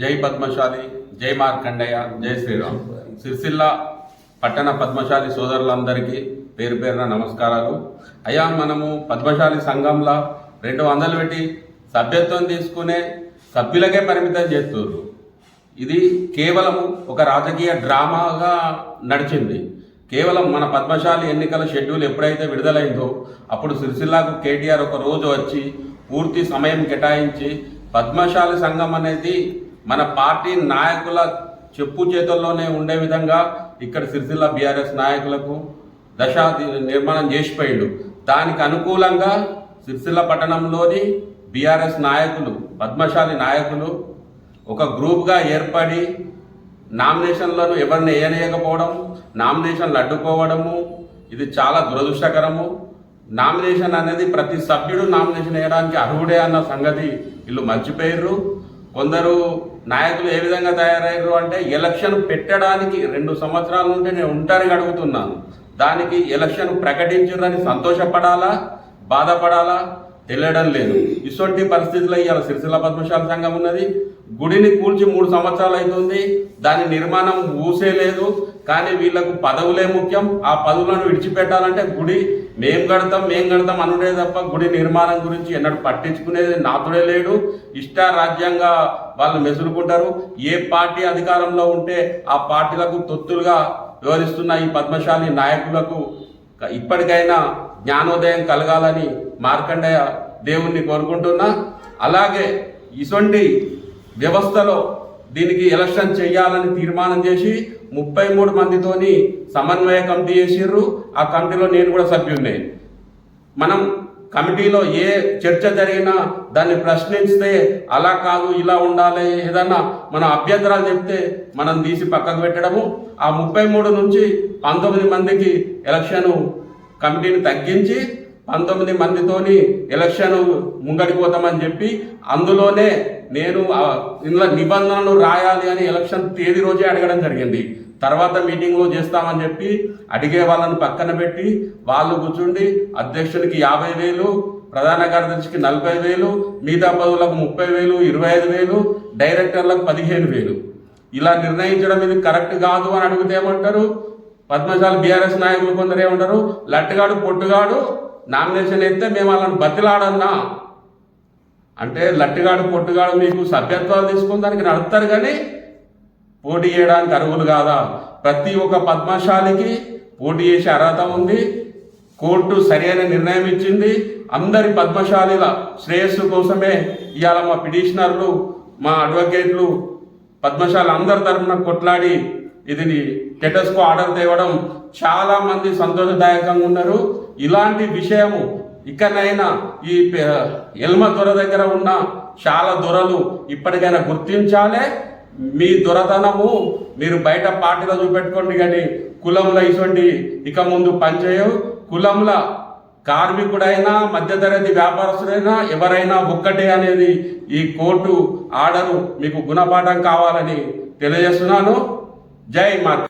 జై పద్మశాలి జై మార్కండయ్య జై శ్రీరామ్. సిరిసిల్ల పట్టణ పద్మశాలి సోదరులందరికీ పేరు పేరున నమస్కారాలు. అయ్యా మనము పద్మశాలి సంఘంలో రెండు వందలు పెట్టి సభ్యత్వం తీసుకునే సభ్యులకే పరిమితం చేస్తున్నారు ఇది కేవలం ఒక రాజకీయ డ్రామాగా నడిచింది. కేవలం మన పద్మశాలి ఎన్నికల షెడ్యూల్ ఎప్పుడైతే విడుదలైందో అప్పుడు సిరిసిల్లాకు కేటీఆర్ ఒక రోజు వచ్చి పూర్తి సమయం కేటాయించి పద్మశాలి సంఘం అనేది మన పార్టీ నాయకుల చెప్పు చేతుల్లోనే ఉండే విధంగా ఇక్కడ సిరిసిల్ల బీఆర్ఎస్ నాయకులకు దశ నిర్మాణం చేసిపోయిండు. దానికి అనుకూలంగా సిరిసిల్ల పట్టణంలోని బీఆర్ఎస్ నాయకులు పద్మశాలి నాయకులు ఒక గ్రూప్గా ఏర్పడి నామినేషన్లను ఎవరిని వేయనేయకపోవడం నామినేషన్లు అడ్డుకోవడము ఇది చాలా దురదృష్టకరము. నామినేషన్ అనేది ప్రతి సభ్యుడు నామినేషన్ వేయడానికి అర్హుడే అన్న సంగతి వీళ్ళు మర్చిపోయారు కొందరు నాయకులు ఏ విధంగా తయారయ్యారు అంటే ఎలక్షన్ పెట్టడానికి రెండు సంవత్సరాల నుండి నేను ఉంటానని అడుగుతున్నాను. దానికి ఎలక్షన్ ప్రకటించిందని సంతోషపడాలా? బాధపడాలా? తెలియడం లేదు. ఇటువంటి పరిస్థితుల్లో ఇవాళ సిరిసిల్ల పద్మశాల సంఘం ఉన్నది. గుడిని కూల్చి మూడు సంవత్సరాలు అవుతుంది. దాని నిర్మాణం ఊసే లేదు. కానీ వీళ్ళకు పదవులే ముఖ్యం. ఆ పదవులను విడిచిపెట్టాలంటే గుడి మేం కడతాం మేం కడతాం అనుడే తప్ప గుడి నిర్మాణం గురించి ఎన్నడూ పట్టించుకునేది నాతుడే లేడు. ఇష్ట రాజ్యంగా వాళ్ళు మెసులుకుంటారు. ఏ పార్టీ అధికారంలో ఉంటే ఆ పార్టీలకు తొత్తులుగా వివరిస్తున్న ఈ పద్మశాలి నాయకులకు ఇప్పటికైనా జ్ఞానోదయం కలగాలని మార్కండేయ దేవుణ్ణి కోరుకుంటున్నా. అలాగే ఇటువంటి వ్యవస్థలో దీనికి ఎలక్షన్ చేయాలని తీర్మానం చేసి ముప్పై మూడు మందితోని సమన్వయ కమిటీ చేసిర్రు. ఆ కమిటీలో నేను కూడా సభ్యున్నే మనం కమిటీలో ఏ చర్చ జరిగినా దాన్ని ప్రశ్నిస్తే అలా కాదు ఇలా ఉండాలి ఏదన్నా మనం అభ్యంతరాలు చెప్తే మనం తీసి పక్కకు పెట్టడము. ఆ ముప్పై మూడు నుంచి పంతొమ్మిది మందికి ఎలక్షన్ కమిటీని తగ్గించి పంతొమ్మిది మందితోని ఎలక్షన్ ముంగడిపోతామని చెప్పి అందులోనే నేను ఇందులో నిబంధనలు రాయాలి అని ఎలక్షన్ తేదీ రోజే అడగడం జరిగింది. తర్వాత మీటింగ్లో చేస్తామని చెప్పి అడిగే వాళ్ళని పక్కన పెట్టి వాళ్ళు కూర్చుండి అధ్యక్షుడికి యాభై వేలు ప్రధాన కార్యదర్శికి నలభై వేలు మిగతా పదవులకు ముప్పై వేలు ఇరవై ఐదు వేలు డైరెక్టర్లకు పదిహేను వేలు. ఇలా నిర్ణయించడం ఇది కరెక్ట్ కాదు అని అడిగితే ఏమంటారు? పద్మశాల బీఆర్ఎస్ నాయకులు కొందరు ఏమంటారు? లట్టుగాడు పొట్టుగాడు నామినేషన్ అయితే మేము వాళ్ళని బతిలాడన్నా. అంటే లట్టుగాడు పొట్టుగాడు మీకు సభ్యత్వాలు తీసుకుని దానికి నడుపుతారు కానీ పోటీ చేయడానికి అర్హులు కాదా? ప్రతి ఒక్క పద్మశాలికి పోటీ చేసే అర్హత ఉంది. కోర్టు సరైన నిర్ణయం ఇచ్చింది. అందరి పద్మశాలిల శ్రేయస్సు కోసమే ఇవాళ మా పిటిషనర్లు మా అడ్వకేట్లు పద్మశాల అందరి తరఫున కొట్లాడి ఇది టెటస్కో ఆర్డర్ తేవడం చాలా మంది సంతోషదాయకంగా ఉన్నారు. ఇలాంటి విషయము ఇకనైనా ఈ ఎల్మ దొర దగ్గర ఉన్న చాలా దొరలు ఇప్పటికైనా గుర్తించాలే. మీ దొరతనము మీరు బయట పార్టీలో చూపెట్టుకోండి కానీ కులంలో ఇటువంటి ఇక ముందు పనిచేయవు. కులంలో కార్మికుడైనా మధ్యతరగతి వ్యాపారస్తుడైనా ఎవరైనా ఒక్కటే అనేది ఈ కోర్టు ఆర్డరు మీకు గుణపాఠం కావాలని తెలియజేస్తున్నాను. జై మార్క్